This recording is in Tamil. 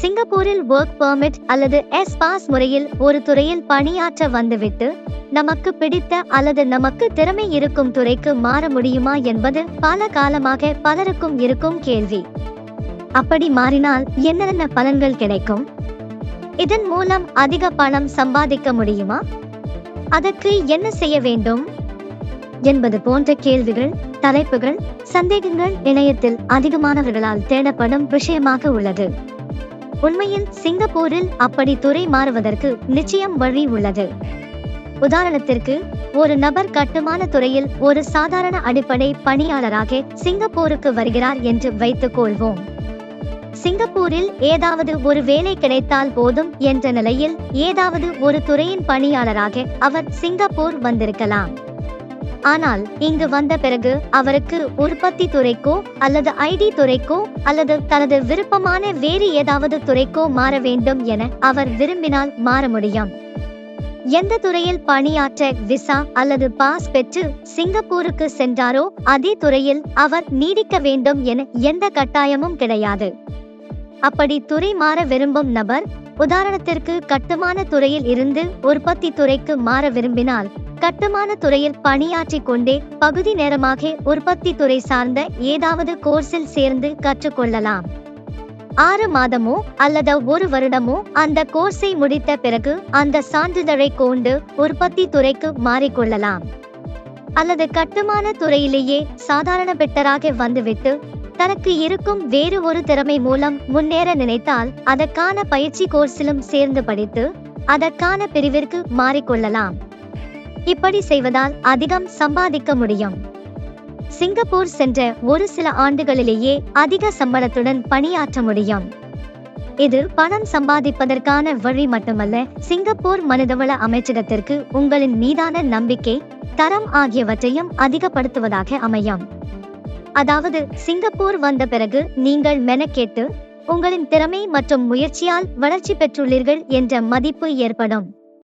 சிங்கப்பூரில் ஒர்க் பெர்மிட் அல்லது எஸ் பாஸ் முறையில் ஒரு துறையில் பணியாற்ற வந்துவிட்டு நமக்கு பிடித்த அல்லது நமக்கு திறமை இருக்கும் துறைக்கு மாற முடியுமா என்பது பல காலமாக பலருக்கும் இருக்கும் கேள்வி. அப்படி மாறினால் என்னென்ன பலன்கள் கிடைக்கும்? இதன் மூலம் அதிக பணம் சம்பாதிக்க முடியுமா? அதற்கு என்ன செய்ய வேண்டும்? என்பது போன்ற கேள்விகள் தலைப்புகள் சந்தேகங்கள் இணையத்தில் அதிகமானவர்களால் தேடப்படும் விஷயமாக உள்ளது. உண்மையில் சிங்கப்பூரில் அப்படி துறை மாறுவதற்கு நிச்சயம் வழி உள்ளது. உதாரணத்திற்கு ஒரு நபர் கட்டுமான துறையில் ஒரு சாதாரண அடிப்படை பணியாளராக சிங்கப்பூருக்கு வருகிறார் என்று வைத்துக் கொள்வோம். சிங்கப்பூரில் ஏதாவது ஒரு வேலை கிடைத்தால் போதும் என்ற நிலையில் ஏதாவது ஒரு துறையின் பணியாளராக அவர் சிங்கப்பூர் வந்திருக்கலாம். ஆனால் இங்கு வந்த பிறகு அவருக்கு உற்பத்தி துறைக்கோ அல்லது ஐடி துறைக்கோ அல்லது தனது விருப்பமான வேறு ஏதாவது துறைக்கோ மாற வேண்டும் என அவர் விரும்பினால் மாற முடியும். எந்த துறையில் பணியாற்ற விசா அல்லது பாஸ் பெற்று சிங்கப்பூருக்கு சென்றாரோ அதே துறையில் அவர் நீடிக்க வேண்டும் என எந்த கட்டாயமும் கிடையாது. அப்படி துறை மாற விரும்பும் நபர் உதாரணத்திற்கு கட்டுமான துறையில் இருந்து உற்பத்தி துறைக்கு மாற விரும்பினால் கட்டுமான துறையில் பணியாற்றிக் கொண்டே பகுதி நேரமாக உற்பத்தி துறை சார்ந்த ஏதாவது கோர்ஸில் சேர்ந்து கற்றுக்கொள்ளலாம். ஆறு மாதமோ அல்லது ஒரு வருடமோ அந்த கோர்ஸை முடித்த பிறகு அந்த சான்றிதழை கொண்டு உற்பத்தி துறைக்கு மாறிக்கொள்ளலாம். அல்லது கட்டுமான துறையிலேயே சாதாரண பெட்டராக வந்துவிட்டு தனக்கு இருக்கும் வேறு ஒரு திறமை மூலம் முன்னேற நினைத்தால் அதற்கான பயிற்சி கோர்ஸிலும் சேர்ந்து படித்து அதற்கான பிரிவிற்கு மாறிக்கொள்ளலாம். இப்படி செய்வதால் அதிகம் சம்பாதிக்க முடியும். சிங்கப்பூர் சென்ற ஒரு சில ஆண்டுகளிலேயே அதிக சம்பளத்துடன் பணியாற்ற முடியும். இது பணம் சம்பாதிப்பதற்கான வழி மட்டுமல்ல சிங்கப்பூர் மனிதவள அமைச்சகத்திற்கு உங்களின் மீதான நம்பிக்கை தரம் ஆகியவற்றையும் அதிகப்படுத்துவதாக அமையும். அதாவது சிங்கப்பூர் வந்த பிறகு நீங்கள் மெனக்கேட்டு உங்களின் திறமை மற்றும் முயற்சியால் வளர்ச்சி பெற்றுள்ளீர்கள் என்ற மதிப்பு ஏற்படும்.